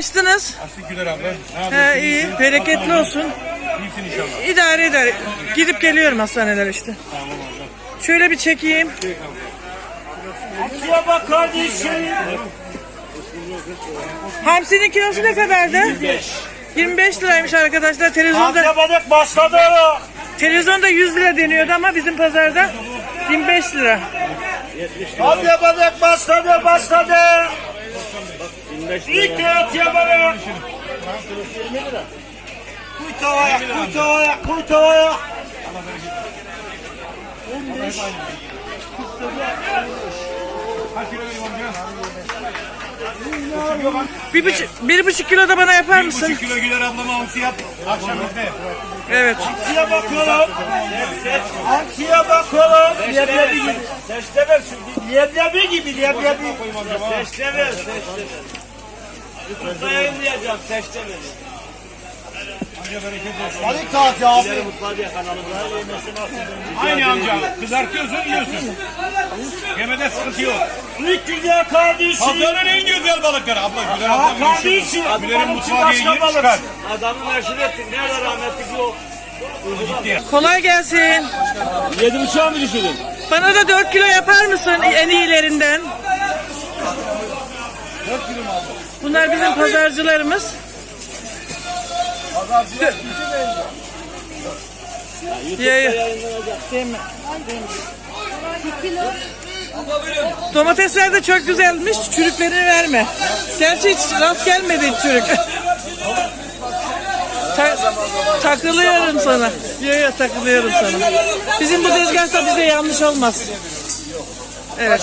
açtınız. Açtık Güler abla. Ne He, yapıyorsun? iyi. Bereketli olsun. İyisin inşallah. İdare eder. Gidip geliyorum hastaneler işte. Tamam abla. Şöyle bir çekeyim. Ya bak kardeşim. Hamsinin kilosu ne kadardı? 25 liraymış arkadaşlar. Televizyonda Antep'e başladı. televizyonda 100 lira deniyordu ama bizim pazarda 25 lira. Antep'e başladı başladı. İlk kağıt yaparım. Kuy tavaya, kuy tavaya, kuy tavaya. Kaç kilo vereyim amca? Bir buçuk, bir buçuk kilo da bana yapar Bir mısın? buçuk kilo Güler ablama hamsi yap. Akşam bizde. Evet. Hamsiye bakalım. Hamsiye bakalım. Leblebi gibi. Seçte ver şimdi. Leblebi gibi, leblebi. Seçte ver, seçte ver. YouTube'da yayınlayacağım, seçte olsun. Hadi taze abi. Aynı amca. Kızartıyorsun yiyorsun. Yemede sıkıntı yok. İlk güzel kardeşim. Pazarın en güzel balıkları. Abla Güler abla kardeşim. Güler'in mutfağı diye yiyip çıkar. Adamı meşhur ettin. Nerede rahmetlik yok. Ciddi. Kolay gelsin. Yedi buçuğa mı düşürdün? Bana da 4 kilo yapar mısın en iyilerinden? Bunlar bizim pazarcılarımız. Ya, ya. Değil mi? Domatesler de çok güzelmiş. Çürüklerini verme. Gerçi hiç rast gelmedi çürük. Ta- takılıyorum sana. Yo yo takılıyorum sana. Bizim bu tezgahta bize yanlış olmaz. Evet.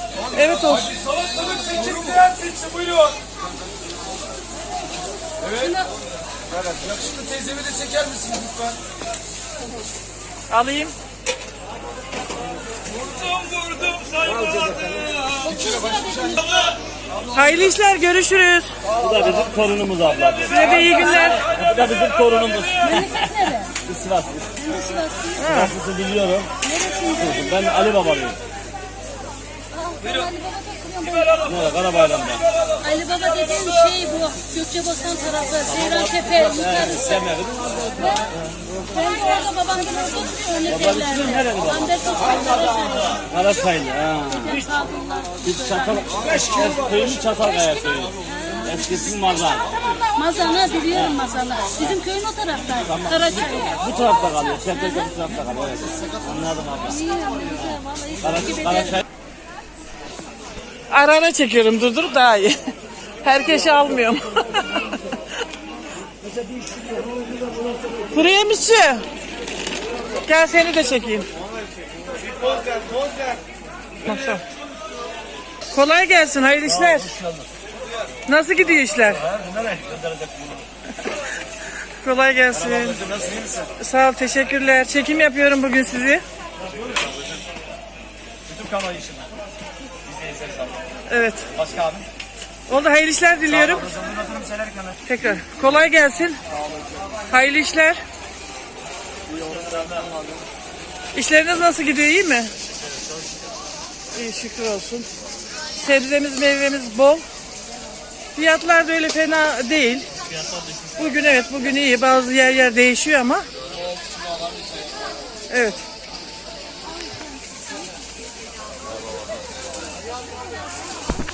Evet olsun. Alayım. Hayırlı işler görüşürüz. Bu da bizim torunumuz abla. Size de iyi günler. Bu da bizim torunumuz. Memleket nere? Sivas. Ben de Sivaslıyım. Sivaslısın biliyorum. Neresinde? Ben Ali Babalıyım. Aa, ben Ali Baba dediğim şey bu. Gökçebostan tarafı. Seyran Tepe yukarısı. Demedim. Ben de orada babamdan. Babacığım nerede baba? Anderson Karaçay'da. Karasaylı. Ha. Biz çatal, eski köyümüz Çatalkaya köyü. Eskisi Mazan. Mazan'ı biliyorum Mazan'ı. Bizim köyün o tarafta. Karaçay. Bu tarafta kalıyor. Çerkez bu tarafta kalıyor. Evet. Anladım abla. İyi, güzel. Vallahi. Ara ara çekiyorum durdur daha iyi. Herkesi almıyorum. Kuru yemişçi. Gel seni de çekeyim. Kolay gelsin, hayırlı işler. Nasıl gidiyor işler? Kolay gelsin. Sağ ol, teşekkürler. Çekim yapıyorum bugün sizi. Evet. Başka abi. Oldu hayırlı işler diliyorum. Tekrar. Kolay gelsin. Hayırlı işler. İşleriniz nasıl gidiyor iyi mi? İyi şükür olsun. Sebzemiz meyvemiz bol. Fiyatlar da öyle fena değil. Bugün evet bugün iyi. Bazı yer yer değişiyor ama. Evet.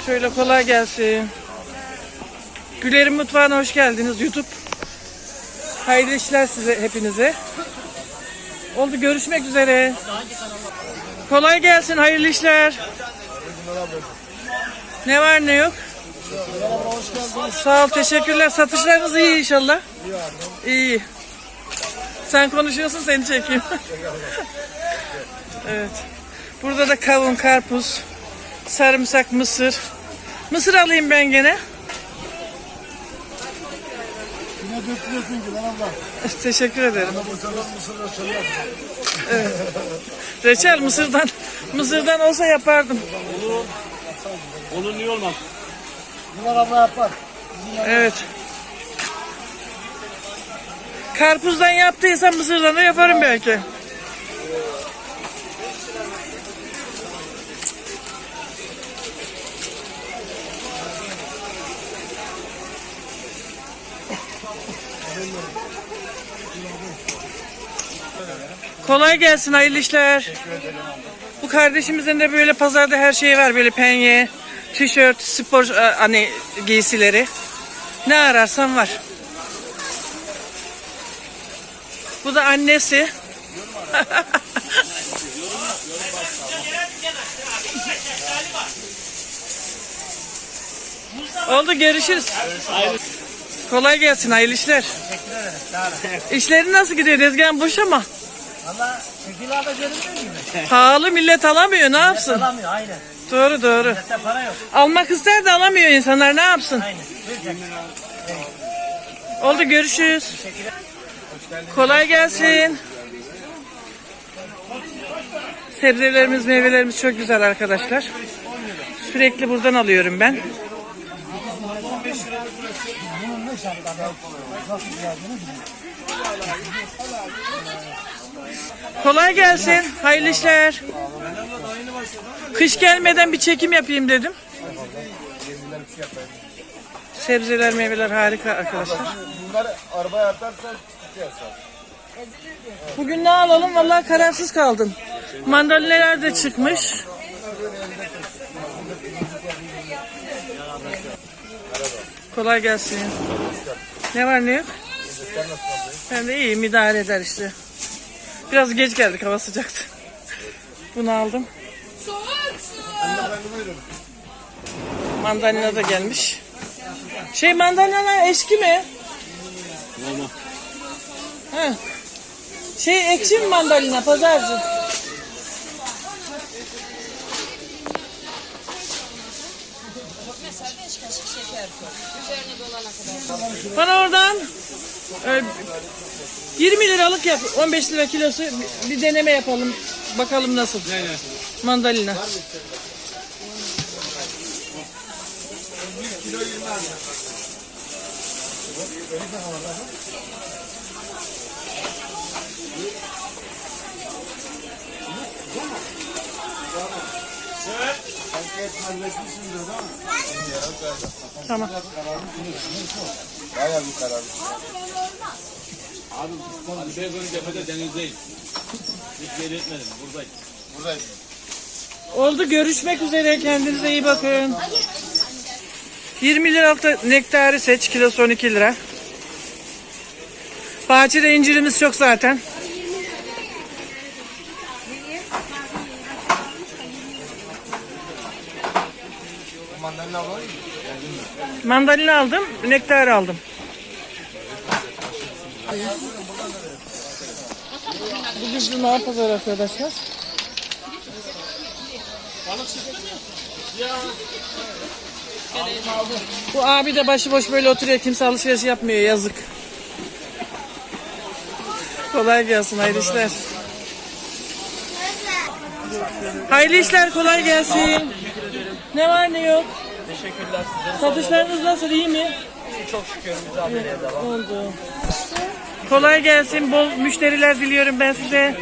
Şöyle kolay gelsin. Güler'in mutfağına hoş geldiniz YouTube. Hayırlı işler size hepinize. Oldu görüşmek üzere. Kolay gelsin hayırlı işler. Ne var ne yok? Sağ ol teşekkürler. Satışlarınız iyi inşallah. İyi. Sen konuşuyorsun seni çekeyim. evet. Burada da kavun, karpuz, sarımsak, mısır, Mısır alayım ben gene. Yine döktürüyorsun ki lan abla. Teşekkür ederim. Mısırdan mısırla çalıyor. Reçel mısırdan mısırdan olsa yapardım. Onun niye olmaz? Bunlar abla yapar. Evet. Karpuzdan yaptıysam mısırdan da yaparım belki. Kolay gelsin, hayırlı işler. Bu kardeşimizin de böyle pazarda her şeyi var. Böyle penye, tişört, spor e, hani giysileri. Ne ararsan var. Bu da annesi. Oldu görüşürüz. Kolay gelsin hayırlı işler. İşlerin nasıl gidiyor? Tezgahın boş ama. Valla gibi. Pahalı millet alamıyor ne yapsın? Alamıyor aynen. Doğru doğru. Para yok. Almak ister de alamıyor insanlar ne yapsın? Aynen. Oldu görüşürüz. Kolay gelsin. Sebzelerimiz, meyvelerimiz çok güzel arkadaşlar. Sürekli buradan alıyorum ben. Kolay gelsin. Hayırlı işler. Kış gelmeden bir çekim yapayım dedim. Sebzeler, meyveler harika arkadaşlar. Bunları arabaya atarsan. Bugün ne alalım? Vallahi kararsız kaldım. Mandalinalar da çıkmış. Kolay gelsin. Ne var ne yok? Ben de iyiyim idare eder işte. Biraz geç geldik hava sıcaktı. Bunu aldım. Mandalina da gelmiş. Şey mandalina eski mi? Ha. Şey ekşi mi mandalina pazarcı? Bana oradan 20 liralık yap. 15 lira kilosu bir- deneme yapalım. Bakalım nasıl. Mandalina. Tamam. Bayağı bir karar. Abi beyefendi cephede denizdeyim. Hiç yer etmedim. Buradayım. Buradayım. Oldu görüşmek üzere kendinize iyi bakın. 20 liralık nektarı seç kilosu 12 lira. Bahçede incirimiz çok zaten. Mandalina aldım, nektar aldım. Bugün cuma pazarı arkadaşlar. Bu abi de başıboş böyle oturuyor. Kimse alışveriş yapmıyor. Yazık. Kolay gelsin. Hayırlı işler. Hayırlı işler. Kolay gelsin. Ne var ne yok? Teşekkürler size. Satışlarınız nasıl? iyi mi? Çok şükür mücadeleye devam. Oldu. Kolay gelsin. Bol müşteriler diliyorum ben size.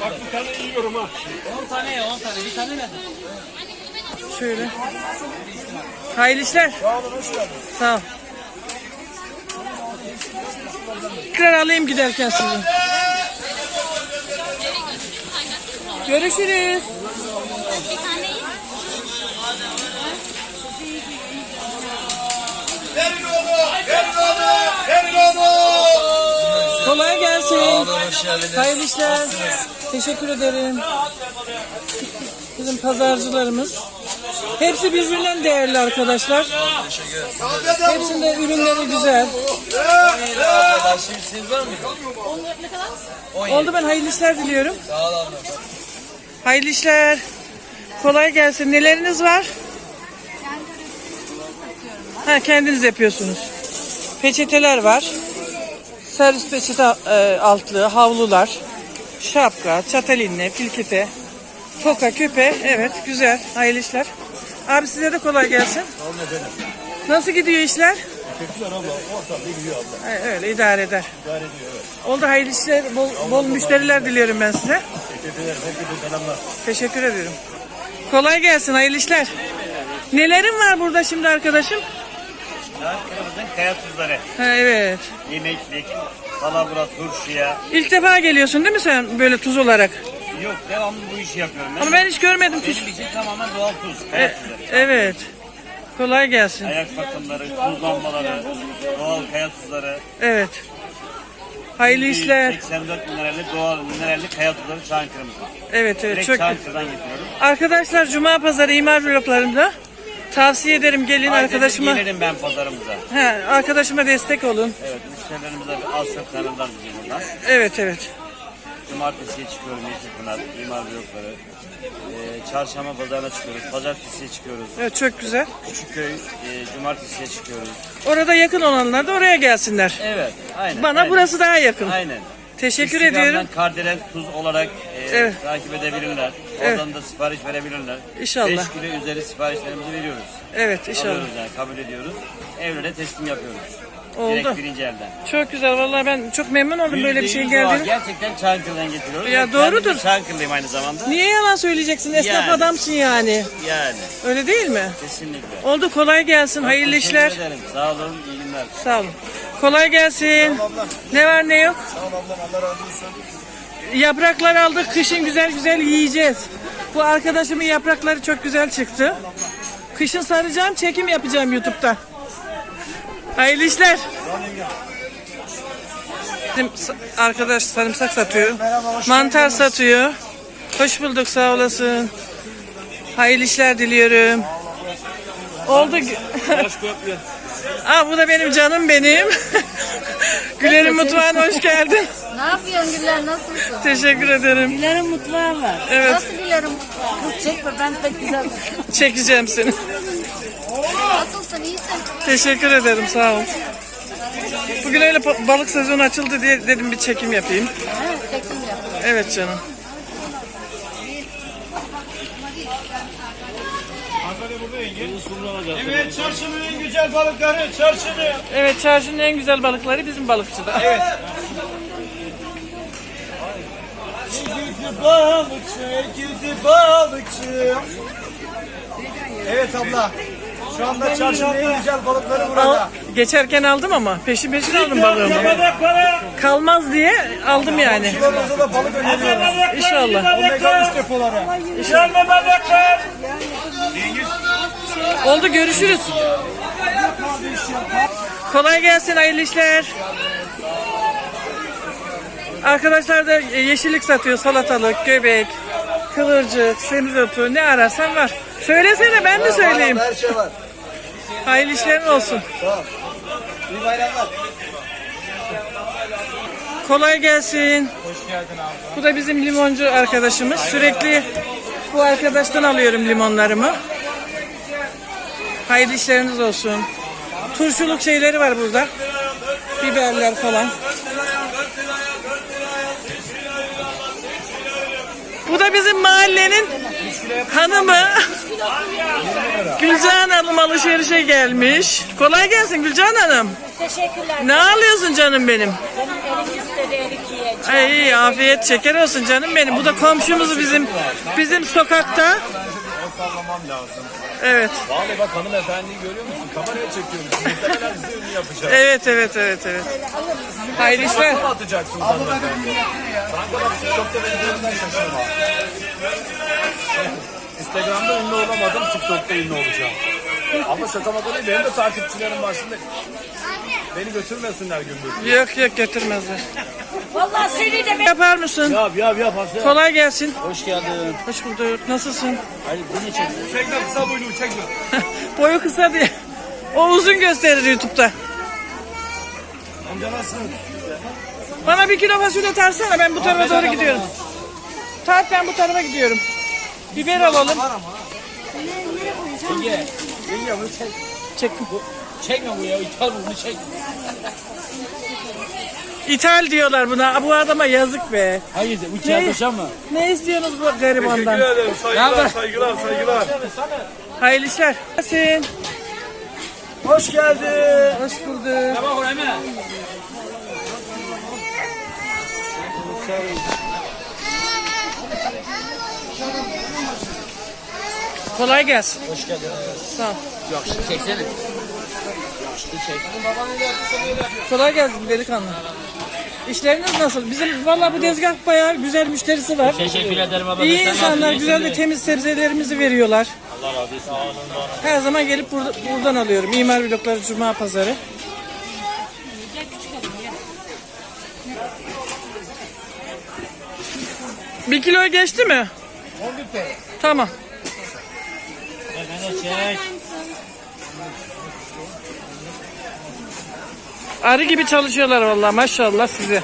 Bak bir tane yiyorum ha. 10 tane ya 10 tane. Bir tane nedir? Şöyle. Hayırlı işler. Sağ ol. Tekrar alayım giderken sizi. Görüşürüz. Kolay gelsin. Hayırlı işler. Teşekkür ederim. Bizim pazarcılarımız. Hepsi birbirinden değerli arkadaşlar. Hepsinde ürünleri güzel. Oldu ben hayırlı işler diliyorum. Hayırlı işler. kolay gelsin. Neleriniz var? Ha, kendiniz yapıyorsunuz. Peçeteler var. Servis peçete e, altlığı, havlular, şapka, çatalinle, filkite, toka, küpe. Evet, güzel. Hayırlı işler. Abi size de kolay gelsin. Nasıl gidiyor işler? Ha, Öyle idare eder. Oldu hayırlı işler, bol, bol müşteriler diliyorum ben size. Teşekkür ederim. Kolay gelsin, hayırlı işler. Nelerin var burada şimdi arkadaşım? Kırmızı kaya tuzları. Ha, evet. Yemeklik, palavra, turşuya. İlk defa geliyorsun değil mi sen böyle tuz olarak? Yok devamlı bu işi yapıyorum ben. Ama ben hiç görmedim tuz. Benim için tamamen doğal tuz. E, Kaya tuzları. evet. Kolay gelsin. Ayak bakımları, tuz lambaları, doğal kaya tuzları. Evet. Hayırlı işler. 84 mineralli doğal mineralli kaya tuzları Çankırı'mızda. Evet evet Direkt çok. Çankırı'dan getiriyorum. Arkadaşlar Cuma Pazarı imar bloklarında tavsiye ederim gelin arkadaşıma. Gelirim ben pazarımıza. He, arkadaşıma destek olun. Evet müşterilerimize bir az çok tanırlar bizim buradan. Evet evet. Cumartesiye çıkıyorum Yeşilpınar, imar blokları. Ee, çarşamba pazarına çıkıyoruz. Pazartesiye çıkıyoruz. Evet çok güzel. Küçükköy, e, cumartesiye çıkıyoruz. Orada yakın olanlar da oraya gelsinler. Evet, aynen. Bana aynen. burası daha yakın. Aynen. Teşekkür Instagram'dan ediyorum. Kardelen Tuz olarak e, Evet. takip edebilirler. Evet. Oradan da sipariş verebilirler. İnşallah. 5 kilo üzeri siparişlerimizi veriyoruz. Evet inşallah. Alıyoruz yani kabul ediyoruz. Evlere teslim yapıyoruz. Oldu. Direkt birinci elden. Çok güzel vallahi ben çok memnun oldum böyle bir şey Yüzde yüz doğal. geldiğine. Gerçekten Çankırı'dan getiriyoruz. Ya doğrudur. kendim Çankırı'lıyım aynı zamanda. Niye yalan söyleyeceksin? Esnaf Yani. adamsın yani. Yani Öyle değil mi? kesinlikle. Oldu kolay gelsin. Hayırlı Teşekkür işler. ederim. Sağ olun, iyi günler. Sağ olun. Kolay gelsin. Ne var ne yok? Sağ ol ablam Allah razı olsun. Yapraklar aldık. Kışın güzel güzel yiyeceğiz. Bu arkadaşımın yaprakları çok güzel çıktı. Kışın saracağım, çekim yapacağım YouTube'da. Hayırlı işler. Bizim arkadaş sarımsak satıyor. Mantar satıyor. Hoş bulduk sağ olasın. Hayırlı işler diliyorum. Oldu. Aa, bu da benim canım benim. Güler'in mutfağına hoş geldin. Ne yapıyorsun Güller nasılsın? Teşekkür ederim. Güler'in mutfağı var. Evet. Nasıl Güler'in mutfağı? Kız çekme ben pek güzel. Çekeceğim seni. Nasılsın iyisin? Teşekkür ederim sağ ol. Bugün öyle pa- balık sezonu açıldı diye dedim bir çekim yapayım. Ha, çekim yap. Evet canım. Evet, çarşının en güzel balıkları, çarşının. Evet çarşının en güzel balıkları bizim balıkçıda. Evet. Gidi balıkçı, gidi balıkçı. Evet abla. Şu anda çarşının en güzel balıkları burada. geçerken aldım ama peşin peşin aldım balığımı. Kalmaz diye aldım yani. Kilomuza da balık öneriyoruz. İnşallah. Omega 3 depoları. Oldu görüşürüz. Kolay gelsin hayırlı işler. Arkadaşlar da yeşillik satıyor. Salatalık, göbek, kıvırcık, semizotu ne ararsan var. Söylesene ben mi söyleyeyim? Her şey var. Hayırlı işlerin olsun. Tamam. İyi bayramlar. Kolay gelsin. Hoş geldin abi. Bu da bizim limoncu arkadaşımız. Sürekli bu arkadaştan alıyorum limonlarımı. Hayırlı işleriniz olsun. Turşuluk şeyleri var burada. Biberler falan. Bu da bizim mahallenin hanımı. Gülcan Hanım alışverişe gelmiş. Kolay gelsin Gülcan Hanım. Teşekkürler. Ne alıyorsun canım benim? Ay iyi, afiyet şeker olsun canım benim. Bu da komşumuz bizim bizim sokakta. Sallamam lazım. Evet. Vallahi bak hanımefendiyi görüyor musun? Kameraya çekiyoruz. Muhtemelen bize ünlü yapacak. Evet evet evet evet. Hayırlı işler. Ne atacaksınız hanımefendi? Kanka bak TikTok'ta beni görürsen şaşırma. Instagram'da ünlü olamadım, TikTok'ta ünlü olacağım. Ama şaka maka değil, benim de takipçilerim var şimdi. Beni götürmesinler gümbür. Yok yok götürmezler. Vallahi seni de Yapar mısın? Yap yap yap Hasan. Kolay gelsin. Hoş geldin. Hoş bulduk. Nasılsın? Hadi beni çek. Çekme kısa boylu, çekme. Boyu kısa diye. O uzun gösterir YouTube'da. Amca nasılsın? Bana bir kilo fasulye tarsana ben bu tarafa doğru gidiyorum. Tart ben bu tarafa gidiyorum. Biber alalım. Var ama. Yenge. Yenge bunu çek. Çek. Çekme bu ya. İthal bunu çek. İthal diyorlar buna. Bu adama yazık be. Hayır bu çarpışan mı? Ne istiyorsunuz bu garibandan? ederim. Saygılar, saygılar, saygılar. Hayırlı işler. Gelsin. Hoş geldin. Hoş bulduk. Tamam oraya? Kolay gelsin. Hoş geldin. Sağ ol. Yakışıklı çeksene. Yakışıklı çek. Kolay gelsin delikanlı. İşleriniz nasıl? Bizim valla bu tezgah bayağı güzel müşterisi var. Teşekkür ederim abla. İyi Sen insanlar, nasılsın? güzel ve İyisin temiz sebzelerimizi veriyorlar. Allah razı olsun. Her zaman gelip burada, buradan alıyorum. İmar blokları Cuma Pazarı. Bir kilo geçti mi? 11 Tamam. Ben de çek. Arı gibi çalışıyorlar vallahi maşallah size.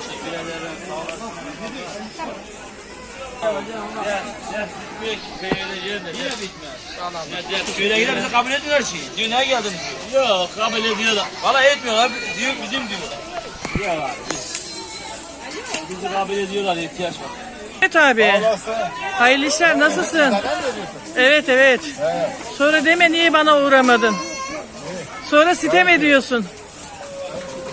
Köyde giderse kabul etmiyorlar şeyi. Düğüne geldim diyor. Yok kabul ediyorlar. Valla etmiyorlar. Diyor, bizim diyorlar. Diyorlar. Bizi kabul ediyorlar ihtiyaç var. Evet abi. Hayırlı işler nasılsın? Evet evet. Sonra deme niye bana uğramadın? Sonra sitem ediyorsun.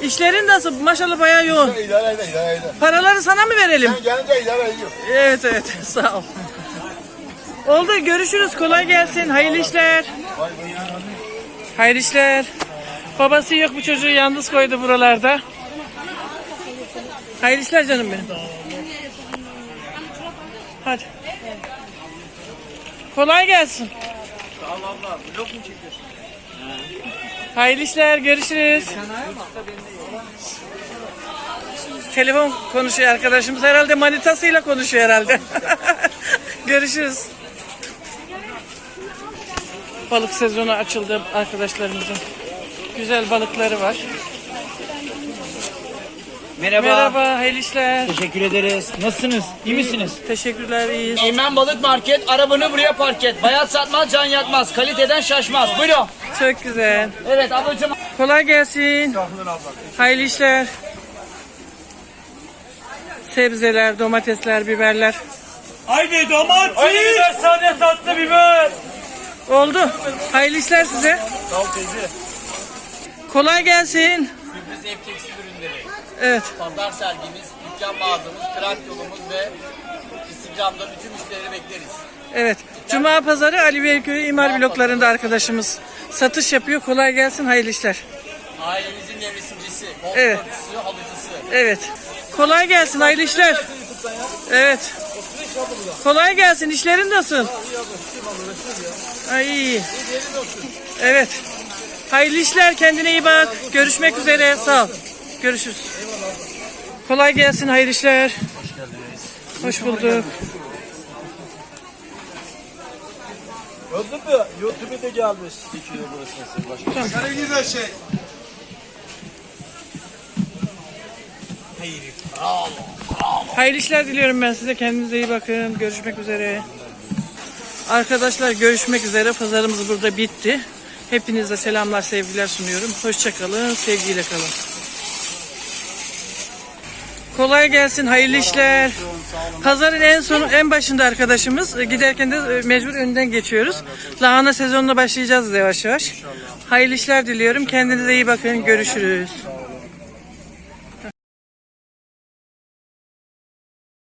İşlerin nasıl? Maşallah bayağı yoğun. İdare eder, idare eder. Paraları sana mı verelim? Gelince idare ediyor. Evet evet sağ ol. Oldu görüşürüz kolay gelsin hayırlı işler. Hayırlı işler. Babası yok bu çocuğu yalnız koydu buralarda. Hayırlı işler canım benim. Hadi. Kolay gelsin. Hayırlı işler görüşürüz. Telefon konuşuyor arkadaşımız. Herhalde manitasıyla konuşuyor herhalde. Görüşürüz. Balık sezonu açıldı arkadaşlarımızın. Güzel balıkları var. Merhaba. Merhaba, hayırlı işler. Teşekkür ederiz. Nasılsınız? İyi misiniz? Teşekkürler, iyiyiz. Eymen Balık Market. Arabanı buraya park et. Bayat satmaz, can yakmaz. Kaliteden şaşmaz. Buyurun. Çok güzel. Evet ablacığım. Kolay gelsin. Hayırlı işler. Sebzeler, domatesler, biberler. Haydi domates. Haydi biber sade tatlı biber. Oldu. Hayırlı işler size. Kolay gelsin. Sürpriz ev tekstil ürünleri. Evet. Pazar sergimiz, dükkan mağazamız, trend yolumuz ve Instagram'da bütün müşterileri bekleriz. Evet. Cuma pazarı Ali Beyköy imar bloklarında arkadaşımız satış yapıyor. Kolay gelsin, hayırlı işler. Ailemizin nevresimcisi, Evet. halıcısı. Evet. Kolay gelsin, hayırlı işler. Evet. Kolay gelsin, işlerin nasıl? Ay iyi. Evet. Hayırlı işler, kendine iyi bak. Görüşmek üzere, sağ ol. Görüşürüz. Kolay gelsin, hayırlı işler. Hoş bulduk. Gördün mü? YouTube'da gelmiş. Sana güzel şey. Hayırlı işler diliyorum ben size. Kendinize iyi bakın. Görüşmek üzere. Arkadaşlar görüşmek üzere. Pazarımız burada bitti. Hepinize selamlar, sevgiler sunuyorum. Hoşçakalın, sevgiyle kalın. Kolay gelsin, hayırlı işler. Pazarın en sonu, en başında arkadaşımız. Giderken de e, mecbur önden geçiyoruz. Lahana sezonuna başlayacağız yavaş yavaş. Hayırlı işler diliyorum. Kendinize iyi bakın. Görüşürüz.